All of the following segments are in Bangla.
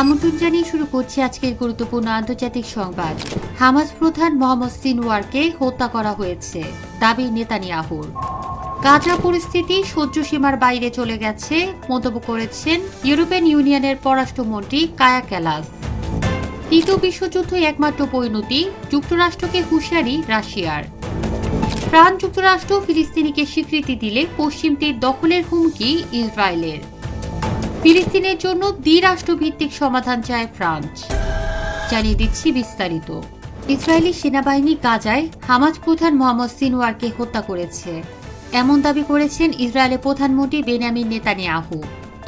আমন্ত্রণ জানিয়ে শুরু করছি আজকের গুরুত্বপূর্ণ আন্তর্জাতিক সংবাদ। হামাস প্রধান মোহাম্মদ সিনওয়ারকে হত্যা করা হয়েছে, দাবি নেতানিয়াহুর। গাজা পরিস্থিতি সহ্য সীমার বাইরে চলে গেছে, মন্তব্য করেছেন ইউরোপিয়ান ইউনিয়নের পররাষ্ট্রমন্ত্রী কায়া ক্যালাস। তৃতীয় বিশ্বযুদ্ধ একমাত্র পরিণতি, যুক্তরাষ্ট্রকে হুঁশিয়ারি রাশিয়ার। ফ্রান্স যুক্তরাষ্ট্র ফিলিস্তিনিকে স্বীকৃতি দিলে পশ্চিম তীর দখলের হুমকি ইসরায়েলের। ফিলিস্তিনের জন্য দ্বিরাষ্ট্রভিত্তিক সমাধান চায় ফ্রান্স। জানিয়ে দিচ্ছি বিস্তারিত। ইসরায়েলি সেনাবাহিনী গাজায় হামাজ প্রধান মোহাম্মদ সিনওয়ারকে হত্যা করেছে। এমন দাবি করেছেন ইসরায়েলের প্রধানমন্ত্রী বেনিয়ামিন নেতানিয়াহু।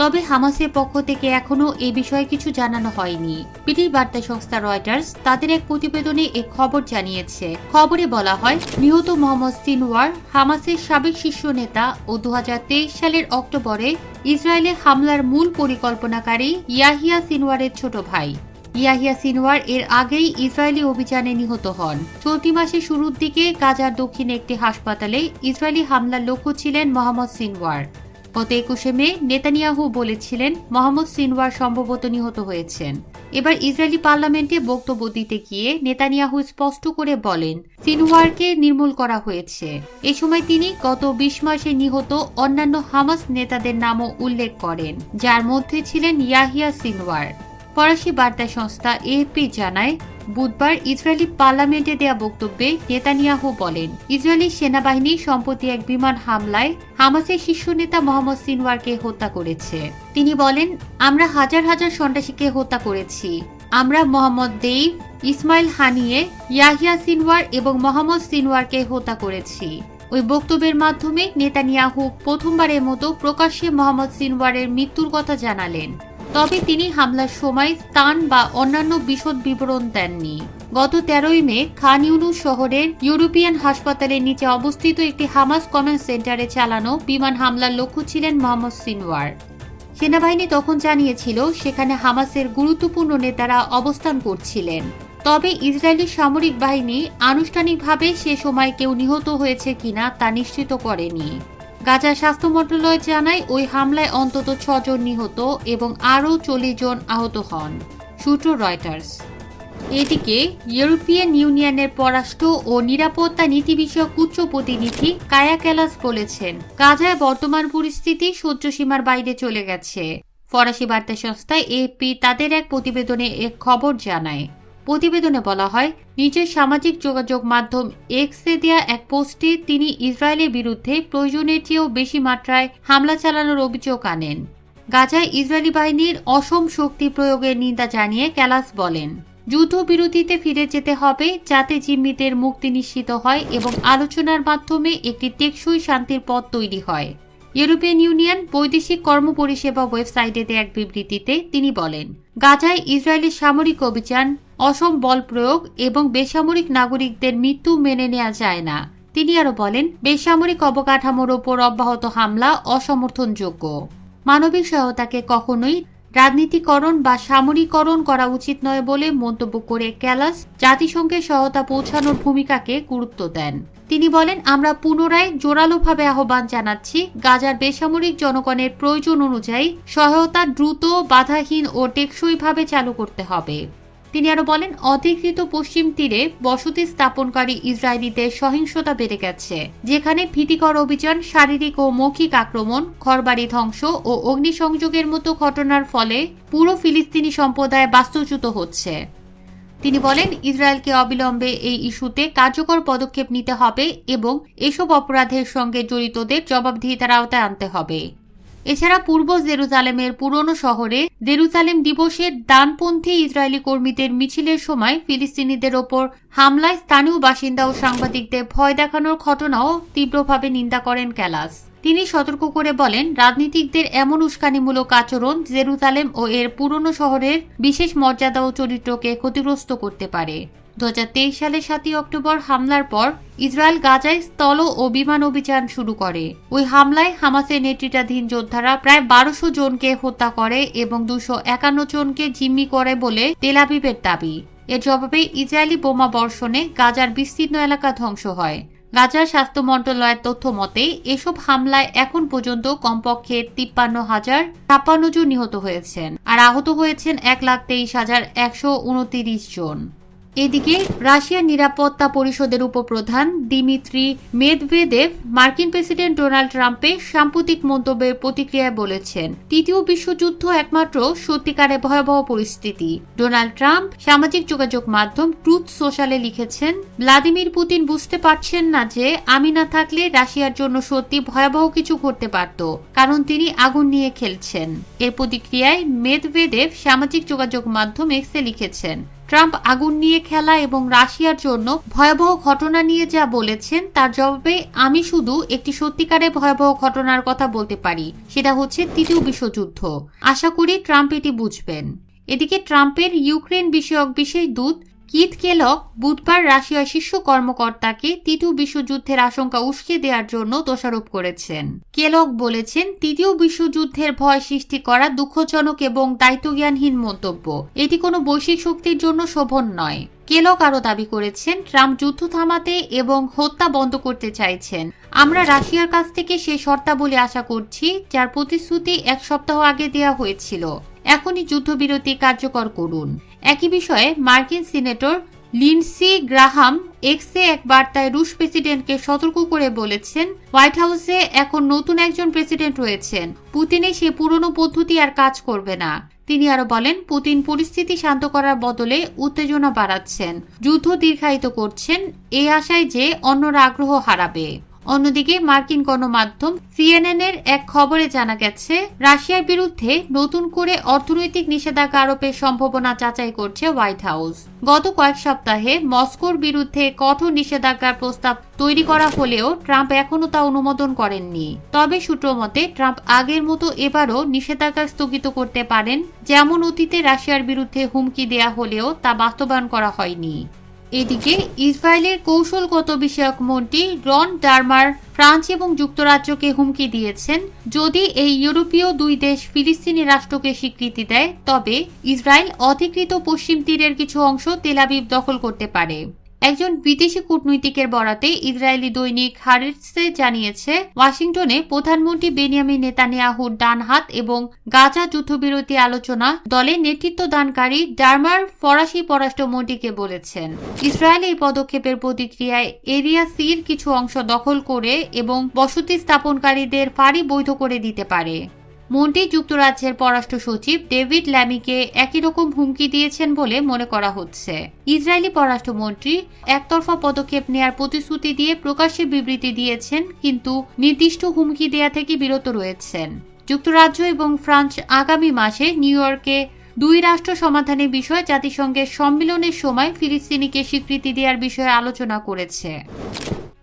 তবে হামাসের পক্ষ থেকে এখনও এ বিষয়ে কিছু জানানো হয়নি। ব্রিটিশ বার্তা সংস্থা রয়টার্স তাদের এক প্রতিবেদনে এ খবর জানিয়েছে। খবরে বলা হয়, নিহত মোহাম্মদ সিনওয়ার, হামাসের সাবেক শীর্ষ নেতা ও দুহাজার তেইশ সালের অক্টোবরে ইসরায়েলে হামলার মূল পরিকল্পনাকারী ইয়াহিয়া সিনওয়ারের ছোট ভাই। ইয়াহিয়া সিনওয়ার এর আগেই ইসরায়েলি অভিযানে নিহত হন। চলতি মাসের শুরুর দিকে গাজার দক্ষিণে একটি হাসপাতালে ইসরায়েলি হামলার লক্ষ্য ছিলেন মোহাম্মদ সিনওয়ার। গত একুশে মে নেতানিয়াহু বলেছিলেন, মোহাম্মদ সিনওয়ার সম্ভবত নিহত হয়েছেন। এবার ইসরায়েলি পার্লামেন্টে বক্তব্য দিতে গিয়ে নেতানিয়াহু স্পষ্ট করে বলেন, সিনওয়ারকে নির্মূল করা হয়েছে। এ সময় তিনি গত বিশ মাসে নিহত অন্যান্য হামাস নেতাদের নামও উল্লেখ করেন, যার মধ্যে ছিলেন ইয়াহিয়া সিনওয়ার। ফরাসি বার্তা সংস্থা এএপি জানায় বুধবার ইসরায়েলি পার্লামেন্টে দেয়া বক্তব্যে নেতানিয়াহু বলেন, ইসরায়েলি সেনাবাহিনী সম্প্রতি এক বিমান হামলায় হামাসের শীর্ষ নেতা মোহাম্মদ সিনওয়ারকে হত্যা করেছে। তিনি বলেন, আমরা হাজার হাজার সন্ত্রাসীকে হত্যা করেছি। আমরা Mohammed Deif Ismail Haniyeh, Yahya Sinwar এবং মোহাম্মদ সিনওয়ারকে হত্যা করেছি। ওই বক্তব্যের মাধ্যমে নেতানিয়াহু প্রথমবারের মতো প্রকাশ্যে মোহাম্মদ সিনওয়ারের মৃত্যুর কথা জানালেন। তবে তিনি হামলার সময় স্থান বা অন্যান্য বিশদ বিবরণ দেননি। গত তেরোই মে খান ইউনুস শহরের ইউরোপিয়ান হাসপাতালের নিচে অবস্থিত একটি হামাস কমেন্ট সেন্টারে চালানো বিমান হামলার লক্ষ্য ছিলেন মোহাম্মদ সিনওয়ার। সেনাবাহিনী তখন জানিয়েছিল, সেখানে হামাসের গুরুত্বপূর্ণ নেতারা অবস্থান করছিলেন। তবে ইসরায়েলি সামরিক বাহিনী আনুষ্ঠানিকভাবে সে সময় কেউ নিহত হয়েছে কিনা তা নিশ্চিত করেনি। গাজা স্বাস্থ্য মন্ত্রণালয় জানায়, ওই হামলায় অন্তত ছজন নিহত এবং আরও চল্লিশ জন আহত হন, সূত্র রয়টার্স। এদিকে, ইউরোপিয়ান ইউনিয়নের পররাষ্ট্র ও নিরাপত্তা নীতি বিষয়ক উচ্চ প্রতিনিধি কায়া ক্যালাস বলেছেন, গাজায় বর্তমান পরিস্থিতি সহ্য সীমার বাইরে চলে গেছে। ফরাসি বার্তা সংস্থা এপি তাদের এক প্রতিবেদনে এক খবর জানায়। প্রতিবেদনে বলা হয়, নিজের সামাজিক যোগাযোগ মাধ্যম এক্সে দেয়া এক পোস্টে তিনি ইসরায়েলের বিরুদ্ধে প্রয়োজনের চেয়েও বেশি মাত্রায় হামলা চালানোর অভিযোগ আনেন। গাজায় ইসরায়েলি বাহিনীর অসম শক্তি প্রয়োগের নিন্দা জানিয়ে ক্যালাস বলেন, যুদ্ধবিরতিতে ফিরে যেতে হবে যাতে জিম্মিদের মুক্তি নিশ্চিত হয় এবং আলোচনার মাধ্যমে একটি টেকসই শান্তির পথ তৈরি হয়। ইউরোপিয়ান ইউনিয়ন বৈদেশিক কর্ম পরিষেবা ওয়েবসাইটে এক বিবৃতিতে তিনি বলেন, গাজায় ইসরায়েলের সামরিক অভিযান অসম বল প্রয়োগ এবং বেসামরিক নাগরিকদের মৃত্যু মেনে নেওয়া যায় না। তিনি আরও বলেন, বেসামরিক অবকাঠামোর ওপর অব্যাহত হামলা অসমর্থনযোগ্য। মানবিক সহায়তাকে কখনোই রাজনীতিকরণ বা সামরিকরণ করা উচিত নয় বলে মন্তব্য করে ক্যালাস জাতিসংঘের সহায়তা পৌঁছানোর ভূমিকাকে গুরুত্ব দেন। তিনি বলেন, আমরা পুনরায় জোরালোভাবে আহ্বান জানাচ্ছি, গাজার বেসামরিক জনগণের প্রয়োজন অনুযায়ী সহায়তা দ্রুত, বাধাহীন ও টেকসইভাবে চালু করতে হবে। তিনি আরও বলেন, অধিকৃত পশ্চিম তীরে বসতি স্থাপনকারী ইসরায়েলিদের সহিংসতা বেড়ে গেছে, যেখানে ভীতিকর অভিযান, শারীরিক ও মৌখিক আক্রমণ, ঘরবাড়ি ধ্বংস ও অগ্নিসংযোগের মতো ঘটনার ফলে পুরো ফিলিস্তিনি সম্প্রদায় বাস্তুচ্যুত হচ্ছে। তিনি বলেন, ইসরায়েলকে অবিলম্বে এই ইস্যুতে কার্যকর পদক্ষেপ নিতে হবে এবং এসব অপরাধের সঙ্গে জড়িতদের জবাবদিহিতার আওতায় আনতে হবে। এছাড়া পূর্ব জেরুজালেমের পুরনো শহরে জেরুজালেম দিবসের দানপন্থী ইসরায়েলি কর্মীদের মিছিলের সময় ফিলিস্তিনিদের ওপর হামলায় স্থানীয় বাসিন্দা ও সাংবাদিকদের ভয় দেখানোর ঘটনাও তীব্রভাবে নিন্দা করেন ক্যালাস। তিনি সতর্ক করে বলেন, রাজনীতিকদের এমন উস্কানিমূলক আচরণ জেরুজালেম ও এর পুরনো শহরের বিশেষ মর্যাদা ও চরিত্রকে ক্ষতিগ্রস্ত করতে পারে। দু সালের সাতই অক্টোবর হামলার পর ইসরায়েল গাজায় স্থল ও বিমান অভিযান শুরু করে। ওই হামলায় হামাসের নেতৃত্বাধীন যোদ্ধারা প্রায় বারোশো জনকে হত্যা করে এবং দুশো একান্ন জনকে জিম্মি করে বলে তেলাবিবের দাবি। এর জবাবে ইসরায়েলি বোমা বর্ষণে গাজার বিস্তীর্ণ এলাকা ধ্বংস হয়। গাজার স্বাস্থ্য মন্ত্রণালয়ের তথ্য মতে, এসব হামলায় এখন পর্যন্ত কমপক্ষে তিপ্পান্ন হাজার ছাপ্পান্ন জন নিহত হয়েছেন, আর আহত হয়েছেন এক লাখ তেইশ হাজার একশো উনতিরিশ জন। এদিকে রাশিয়ার নিরাপত্তা পরিষদের উপপ্রধান দিমিত্রি মেদভেদেভ মার্কিন প্রেসিডেন্ট ডোনাল্ড ট্রাম্পের সাম্প্রতিক মন্তব্যের প্রতিক্রিয়ায় বলেছেন। তৃতীয় বিশ্বযুদ্ধ একমাত্র সত্যিকারে ভয়াবহ পরিস্থিতি। ডোনাল্ড ট্রাম্প সামাজিক যোগাযোগ মাধ্যম ট্রুথ সোশ্যালে লিখেছেন, ভ্লাদিমির পুতিন বুঝতে পারছেন না যে আমি না থাকলে রাশিয়ার জন্য সত্যি ভয়াবহ কিছু ঘটতে পারত, কারণ তিনি আগুন নিয়ে খেলছেন। এর প্রতিক্রিয়ায় মেদভেদেভ সামাজিক যোগাযোগ মাধ্যম এক্সে লিখেছেন ট্রাম্প আগুন নিয়ে খেলা এবং রাশিয়ার জন্য ভয়াবহ ঘটনা নিয়ে যা বলেছেন, তার জবাবে আমি শুধু একটি সত্যিকারের ভয়াবহ ঘটনার কথা বলতে পারি। সেটা হচ্ছে তৃতীয় বিশ্বযুদ্ধ। আশা করি ট্রাম্প এটি বুঝবেন। এদিকে ট্রাম্পের ইউক্রেন বিষয়ক বিশেষ দূত কিথ কেলক বুধবার রাশিয়ার শীর্ষ কর্মকর্তাকে তৃতীয় বিশ্বযুদ্ধের আশঙ্কা উস্কে দেওয়ার জন্য দোষারোপ করেছেন। কেলক বলেছেন, তৃতীয় বিশ্বযুদ্ধের ভয় সৃষ্টি করা দুঃখজনক এবং দায়িত্বজ্ঞানহীন মন্তব্য। এটি কোনো বৈশ্বিক শক্তির জন্য শোভন নয়। কেলক আরও দাবি করেছেন? ট্রাম্প যুদ্ধ থামাতে এবং হত্যা বন্ধ করতে চাইছেন। আমরা রাশিয়ার কাছ থেকে সেই শর্তাবলী আশা করছি, যার প্রতিশ্রুতি এক সপ্তাহ আগে দেওয়া হয়েছিল। এখনই যুদ্ধবিরতি কার্যকর করুন। একই বিষয়ে মার্কিন সিনেটর লিন্সি গ্রাহাম এক্সে এক বার্তায় রুশ প্রেসিডেন্টকে সতর্ক করে বলেছেন, হোয়াইট হাউসে এখন নতুন একজন প্রেসিডেন্ট রয়েছেন। পুতিনে সে পুরনো পদ্ধতি আর কাজ করবে না। তিনি আরও বলেন, পুতিন পরিস্থিতি শান্ত করার বদলে উত্তেজনা বাড়াচ্ছেন। যুদ্ধ দীর্ঘায়িত করছেন এই আশায় যে অন্যরা আগ্রহ হারাবে। অন্যদিকে মার্কিন গণমাধ্যম সিএনএন এর এক খবরে জানা গেছে, রাশিয়ার বিরুদ্ধে নতুন করে অর্থনৈতিক নিষেধাজ্ঞা আরোপের সম্ভাবনা যাচাই করছে হোয়াইট হাউস। গত কয়েক সপ্তাহে মস্কোর বিরুদ্ধে কঠোর নিষেধাজ্ঞার প্রস্তাব তৈরি করা হলেও ট্রাম্প এখনও তা অনুমোদন করেননি। তবে সূত্র মতে, ট্রাম্প আগের মতো এবারও নিষেধাজ্ঞা স্থগিত করতে পারেন, যেমন অতীতে রাশিয়ার বিরুদ্ধে হুমকি দেয়া হলেও তা বাস্তবায়ন করা হয়নি। এদিকে ইসরায়েলের কৌশলগত বিষয়ক মন্ত্রী রন ডার্মার ফ্রান্স এবং যুক্তরাজ্যকে হুমকি দিয়েছেন। যদি এই ইউরোপীয় দুই দেশ ফিলিস্তিনি রাষ্ট্রকে স্বীকৃতি দেয়, তবে ইসরায়েল অধিকৃত পশ্চিম তীরের কিছু অংশ তেলাবিব দখল করতে পারে। একজন বিদেশি কূটনৈতিকের বরাতে ইসরায়েলি দৈনিক হারিসে জানিয়েছে, ওয়াশিংটনে প্রধানমন্ত্রী বেনিয়ামিন নেতানিয়াহুর ডান হাত এবং গাজা যুদ্ধবিরতি আলোচনা দলের নেতৃত্ব দানকারী ডারমার ফরাসি পররাষ্ট্রমন্ত্রীকে বলেছেন। ইসরায়েল এই পদক্ষেপের প্রতিক্রিয়ায় এরিয়া সির কিছু অংশ দখল করে এবং বসতি স্থাপনকারীদের ফাঁড়ি বৈধ করে দিতে পারে। মন্ত্রী যুক্তরাজ্যের পররাষ্ট্র সচিব ডেভিড ল্যামিকে একই রকম হুমকি দিয়েছেন বলে মনে করা হচ্ছে। ইসরায়েলি পররাষ্ট্রমন্ত্রী একতরফা পদক্ষেপ নেয়ার প্রতিশ্রুতি দিয়ে প্রকাশ্যে বিবৃতি দিয়েছেন, কিন্তু নির্দিষ্ট হুমকি দেয়া থেকে বিরত রয়েছেন। যুক্তরাজ্য এবং ফ্রান্স আগামী মাসে নিউ ইয়র্কে দুই রাষ্ট্র সমাধানের বিষয়ে জাতিসংঘের সম্মেলনের সময় ফিলিস্তিনিকে স্বীকৃতি দেওয়ার বিষয়ে আলোচনা করেছে।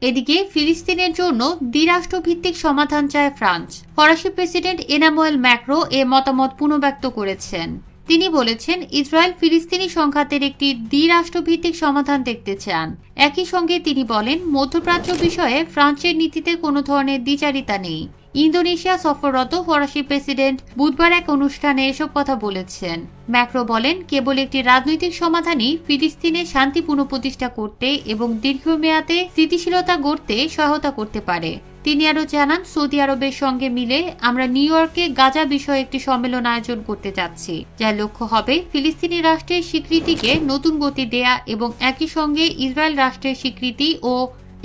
এদিকে ফিলিস্তিনের জন্য দ্বিরাষ্ট্রভিত্তিক সমাধান চায় ফ্রান্স। ফরাসি প্রেসিডেন্ট এনামোয়েল ম্যাক্রো এ মতামত পুনর্ব্যক্ত করেছেন। তিনি বলেছেন, ইসরায়েল ফিলিস্তিনি সংঘাতের একটি দ্বিরাষ্ট্রভিত্তিক সমাধান দেখতে চান। একই সঙ্গে তিনি বলেন, মধ্যপ্রাচ্য বিষয়ে ফ্রান্সের নীতিতে কোনো ধরনের দ্বিচারিতা নেই। ইন্দোনেশিয়া সফররত ফরাসি প্রেসিডেন্ট বুধবার এক অনুষ্ঠানে এসব কথা বলেছেন। ম্যাক্রো বলেন, কেবল একটি রাজনৈতিক সমাধানই ফিলিস্তিনে শান্তি পুনঃপ্রতিষ্ঠা করতে এবং দীর্ঘমেয়াদে স্থিতিশীলতা গড়তে সহায়তা করতে পারে। তিনি আরও জানান, সৌদি আরবের সঙ্গে মিলে আমরা নিউ ইয়র্কে গাজা বিষয়ে একটি সম্মেলন আয়োজন করতে যাচ্ছি, যার লক্ষ্য হবে ফিলিস্তিনি রাষ্ট্রের স্বীকৃতিকে নতুন গতি দেয়া এবং একই সঙ্গে ইসরায়েল রাষ্ট্রের স্বীকৃতি ও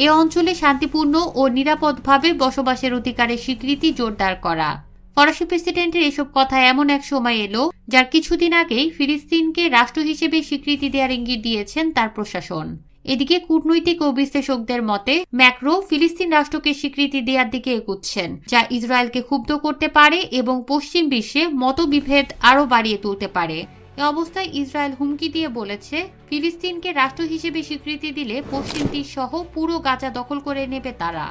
এ অঞ্চলে শান্তিপূর্ণ ও নিরাপদভাবে বসবাসের অধিকারের স্বীকৃতি জোরদার করা। ফরাসি প্রেসিডেন্টের এসব কথা এমন এক সময় এলো, যার কিছুদিন আগেই ফিলিস্তিনকে রাষ্ট্র হিসেবে স্বীকৃতি দেওয়ার ইঙ্গিত দিয়েছেন তার প্রশাসন। এদিকে কূটনৈতিক ও বিশ্লেষকদের মতে, ম্যাক্রো ফিলিস্তিন রাষ্ট্রকে স্বীকৃতি দেওয়ার দিকে এগুচ্ছেন, যা ইসরায়েলকে ক্ষুব্ধ করতে পারে এবং পশ্চিম বিশ্বে মতবিভেদ আরও বাড়িয়ে তুলতে পারে। এ অবস্থায় ইসরায়েল হুমকি দিয়ে বলেছে, ফিলিস্তিনকে রাষ্ট্র হিসেবে স্বীকৃতি দিলে পশ্চিম সহ পুরো গাজা দখল করে নেবে তারা।